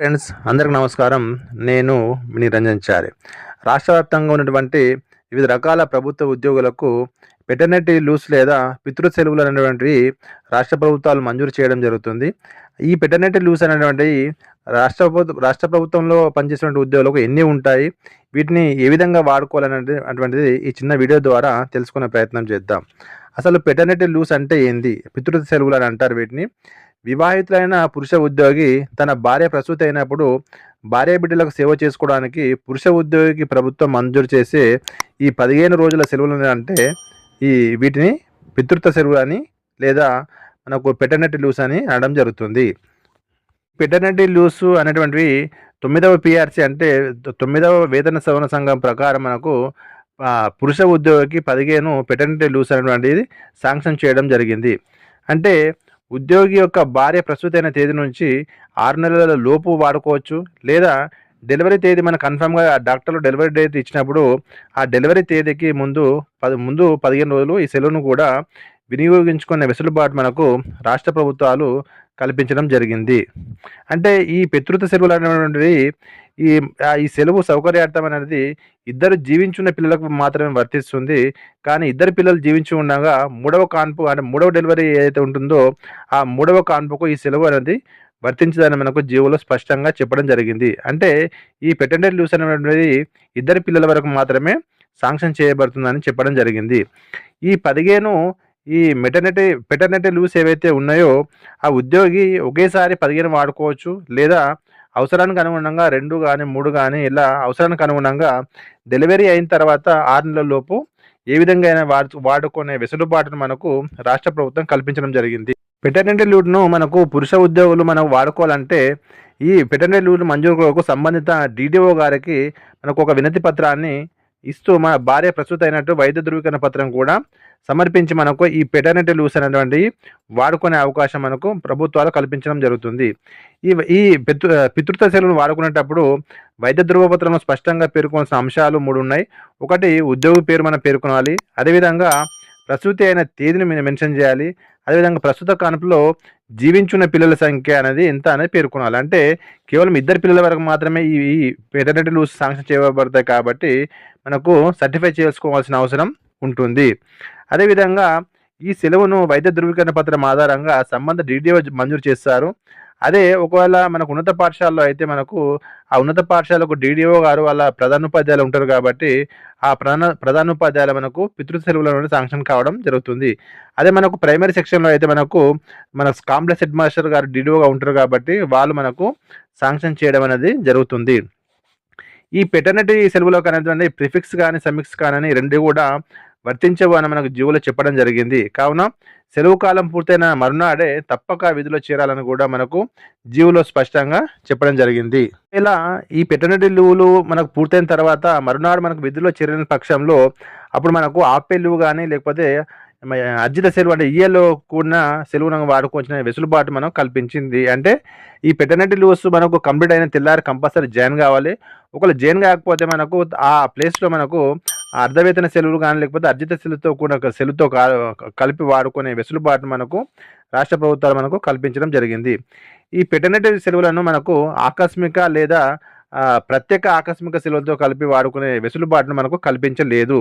Friends అందరికి నమస్కారం. నేను మీ నిరంజన్ చారి. రాష్ట్ర వ్యాప్తంగా ఉన్నటువంటి వివిధ రకాల ప్రభుత్వ ఉద్యోగులకు పెటర్నిటీ లూస్ లేదా పితృ సెలవులు అనేటువంటివి రాష్ట్ర ప్రభుత్వాలు మంజూరు చేయడం జరుగుతుంది. ఈ పెటర్నిటీ లూస్ అనేటువంటివి రాష్ట్ర రాష్ట్ర ప్రభుత్వంలో పనిచేసినటువంటి ఉద్యోగులకు ఎన్ని ఉంటాయి? వీటిని ఏ విధంగా వాడుకోవాలనే అటువంటిది ఈ చిన్న వీడియో ద్వారా తెలుసుకునే ప్రయత్నం చేద్దాం. అసలు పెటర్నిటీ లూస్ అంటే ఏంది? పితృ సెలవులు అని అంటారు వీటిని. వివాహితులైన పురుష ఉద్యోగి తన భార్య ప్రసూతి అయినప్పుడు భార్య బిడ్డలకు సేవ చేసుకోవడానికి పురుష ఉద్యోగికి ప్రభుత్వం మంజూరు చేసే ఈ పదిహేను రోజుల సెలవులు అంటే ఈ వీటిని పితృత్వ సెలవులు అని లేదా మనకు పెటర్నటీ లూస్ అని అనడం జరుగుతుంది. పెటర్నటీ లూసు అనేటువంటివి తొమ్మిదవ పిఆర్సీ అంటే తొమ్మిదవ వేతన సవరణ సంఘం ప్రకారం మనకు పురుష ఉద్యోగికి పదిహేను పెటర్నటీ లూస్ అనేటువంటిది శాంక్షన్ చేయడం జరిగింది. అంటే ఉద్యోగి యొక్క భార్య ప్రస్తుతైన తేదీ నుంచి ఆరు నెలల లోపు వాడుకోవచ్చు లేదా డెలివరీ తేదీ మన కన్ఫర్మ్గా డాక్టర్లు డెలివరీ డేట్ ఇచ్చినప్పుడు ఆ డెలివరీ తేదీకి ముందు పది ముందు పదిహేను రోజులు ఈ సెలవును కూడా వినియోగించుకునే వెసులుబాటు మనకు రాష్ట్ర ప్రభుత్వాలు కల్పించడం జరిగింది. అంటే ఈ పితృత్వ సెలవులు అనేటువంటివి ఈ ఈ సెలవు సౌకర్యార్థం అనేది ఇద్దరు జీవించున్న పిల్లలకు మాత్రమే వర్తిస్తుంది. కానీ ఇద్దరు పిల్లలు జీవించి ఉండగా మూడవ కాన్పు అంటే మూడవ డెలివరీ ఏదైతే ఉంటుందో ఆ మూడవ కాన్పుకు ఈ సెలవు అనేది వర్తించదని మనకు జీవోలో స్పష్టంగా చెప్పడం జరిగింది. అంటే ఈ పెటెండెడ్ లూస్ అనేటువంటిది ఇద్దరు పిల్లల వరకు మాత్రమే శాంక్షన్ చేయబడుతుందని చెప్పడం జరిగింది. ఈ పదిహేను ఈ మెటర్నిటీ పెటర్నిటీ లూస్ ఏవైతే ఉన్నాయో ఆ ఉద్యోగి ఒకేసారి పదిహేను వాడుకోవచ్చు లేదా అవసరానికి అనుగుణంగా రెండు కానీ మూడు కానీ ఇలా అవసరానికి అనుగుణంగా డెలివరీ అయిన తర్వాత ఆరు నెలల లోపు ఏ విధంగా అయినా వాడు వాడుకునే వెసులుబాటును మనకు రాష్ట్ర ప్రభుత్వం కల్పించడం జరిగింది. పెటర్నిటీ లీవ్ను మనకు పురుష ఉద్యోగులు మనం వాడుకోవాలంటే ఈ పెటర్నిటీ లూట్ మంజూరుకు సంబంధిత డీడీఓ గారికి మనకు ఒక వినతి పత్రాన్ని ఇస్తూ మన భార్య ప్రస్తుత అయినట్టు వైద్య ధృవీకరణ పత్రం కూడా సమర్పించి మనకు ఈ పెటర్నిటీ లూస్ అనేటువంటి వాడుకునే అవకాశం మనకు ప్రభుత్వాలు కల్పించడం జరుగుతుంది. ఈ ఈ పితృ పితృత్వ సెలవులు వాడుకునేటప్పుడు వైద్య ధృవపత్రంలో స్పష్టంగా పేర్కొనాల్సిన అంశాలు మూడు ఉన్నాయి. ఒకటి ఉద్యోగి పేరు మనం పేర్కొనాలి. అదేవిధంగా ప్రసూతి అయిన తేదీని మీరు మెన్షన్ చేయాలి. అదేవిధంగా ప్రస్తుత కాన్పులో జీవించున్న పిల్లల సంఖ్య అనేది ఎంత అనేది పేర్కొనాలి. అంటే కేవలం ఇద్దరు పిల్లల వరకు మాత్రమే ఈ ఈ లూస్ శాంక్షన్ చేయబడతాయి కాబట్టి మనకు సర్టిఫై చేసుకోవాల్సిన అవసరం ఉంటుంది. అదేవిధంగా ఈ సెలవును వైద్య ధృవీకరణ పత్రం ఆధారంగా సంబంధ డీడీఓ మంజూరు చేస్తారు. అదే ఒకవేళ మనకు ఉన్నత పాఠశాలలో అయితే మనకు ఆ ఉన్నత పాఠశాలకు డీడీఓ గారు వాళ్ళ ప్రధానోపాధ్యాయులు ఉంటారు కాబట్టి ఆ ప్రధాన ప్రధానోపాధ్యాయులు మనకు పితృ సెలవుల నుండి శాంక్షన్ కావడం జరుగుతుంది. అదే మనకు ప్రైమరీ సెక్షన్లో అయితే మనకు మన కాంప్లెక్స్ హెడ్ మాస్టర్ గారు డీడీఓగా ఉంటారు కాబట్టి వాళ్ళు మనకు శాంక్షన్ చేయడం అనేది జరుగుతుంది. ఈ పెటర్నిటీ సెలవులో కానీ ప్రిఫిక్స్ కానీ సమిక్స్ కానీ రెండు కూడా వర్తించవు అని మనకు జీవులో చెప్పడం జరిగింది. కావున సెలవు కాలం పూర్తయిన మరునాడే తప్పక విధిలో చేరాలని కూడా మనకు జీవులో స్పష్టంగా చెప్పడం జరిగింది. ఇలా ఈ పెటర్నిటీ లీవులు మనకు పూర్తయిన తర్వాత మరునాడు మనకు విధుల్లో చేరిన పక్షంలో అప్పుడు మనకు ఆపే లీవ్ కానీ లేకపోతే అర్జిత సెలవు అంటే ఈఏలో కూడిన సెలవును వాడుకొచ్చిన వెసులుబాటు మనం కల్పించింది. అంటే ఈ పెటర్నిటీ లీవ్స్ మనకు కంప్లీట్ అయిన తెల్లారి కంపల్సరీ జాయిన్ కావాలి. ఒకవేళ జాయిన్ కాకపోతే మనకు ఆ ప్లేస్లో మనకు అర్ధవేతన సెలవులు కానీ లేకపోతే అర్జిత సెలవుతో కూడా ఒక సెలవుతో కా- కలిపి వాడుకునే వెసులుబాటు మనకు రాష్ట్ర ప్రభుత్వాలు మనకు కల్పించడం జరిగింది. ఈ పెటర్నిటీ సెలవులను మనకు ఆకస్మిక లేదా ప్రత్యేక ఆకస్మిక సెలవులతో కలిపి వాడుకునే వెసులుబాటును మనకు కల్పించలేదు.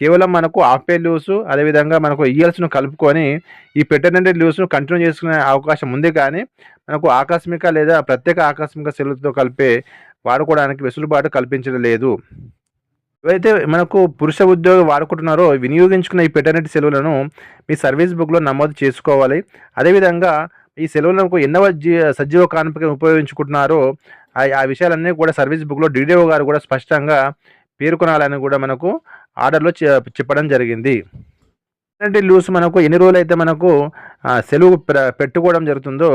కేవలం మనకు ఆఫ్ పే లీవ్స్ అదేవిధంగా మనకు ఇయర్స్ను కలుపుకొని ఈ పెటర్నిటీ లీవ్స్ను కంటిన్యూ చేసుకునే అవకాశం ఉంది కానీ మనకు ఆకస్మిక లేదా ప్రత్యేక ఆకస్మిక సెలవులతో కలిపే వాడుకోవడానికి వెసులుబాటు కల్పించడం ఏవైతే మనకు పురుష ఉద్యోగి వాడుకుంటున్నారో వినియోగించుకున్న ఈ పెటర్నిటీ సెలవులను మీ సర్వీస్ బుక్లో నమోదు చేసుకోవాలి. అదేవిధంగా ఈ సెలవులను ఎన్నవ జీ సజీవ కాన్పుగా ఉపయోగించుకుంటున్నారో ఆ విషయాలన్నీ కూడా సర్వీస్ బుక్లో డీడీఓ గారు కూడా స్పష్టంగా పేర్కొనాలని కూడా మనకు ఆర్డర్లో చెప్పడం జరిగింది. మెటర్నిటీ లీవ్స్ మనకు ఎన్ని రోజులు అయితే మనకు సెలవు పెట్టుకోవడం జరుగుతుందో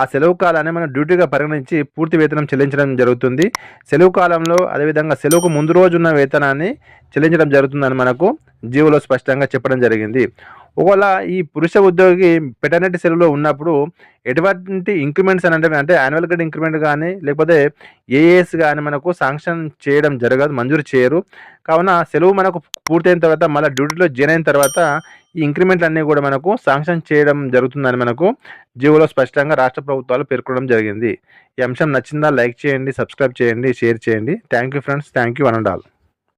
ఆ సెలవు కాలాన్ని మనం డ్యూటీగా పరిగణించి పూర్తి వేతనం చెల్లించడం జరుగుతుంది. సెలవు కాలంలో అదేవిధంగా సెలవుకు ముందు రోజు ఉన్న వేతనాన్ని చెల్లించడం జరుగుతుందని మనకు జీవోలో స్పష్టంగా చెప్పడం జరిగింది. ఒకవేళ ఈ పురుష ఉద్యోగి పెటర్నిటీ సెలవులో ఉన్నప్పుడు ఎటువంటి ఇంక్రిమెంట్స్ అని అంటే అంటే యాన్యువల్ గ్రేడ్ ఇంక్రిమెంట్ కానీ లేకపోతే ఏఏఎస్ కానీ మనకు శాంక్షన్ చేయడం జరగదు మంజూరు చేయరు. కావున సెలవు మనకు పూర్తయిన తర్వాత మళ్ళీ డ్యూటీలో జాయిన్ అయిన తర్వాత ఈ ఇంక్రిమెంట్లు అన్నీ కూడా మనకు శాంక్షన్ చేయడం జరుగుతుందని మనకు జీవోలో స్పష్టంగా రాష్ట్ర ప్రభుత్వాలు పేర్కొనడం జరిగింది. ఈ అంశం నచ్చిందా లైక్ చేయండి సబ్స్క్రైబ్ చేయండి షేర్ చేయండి. Thank you friends thank you one and all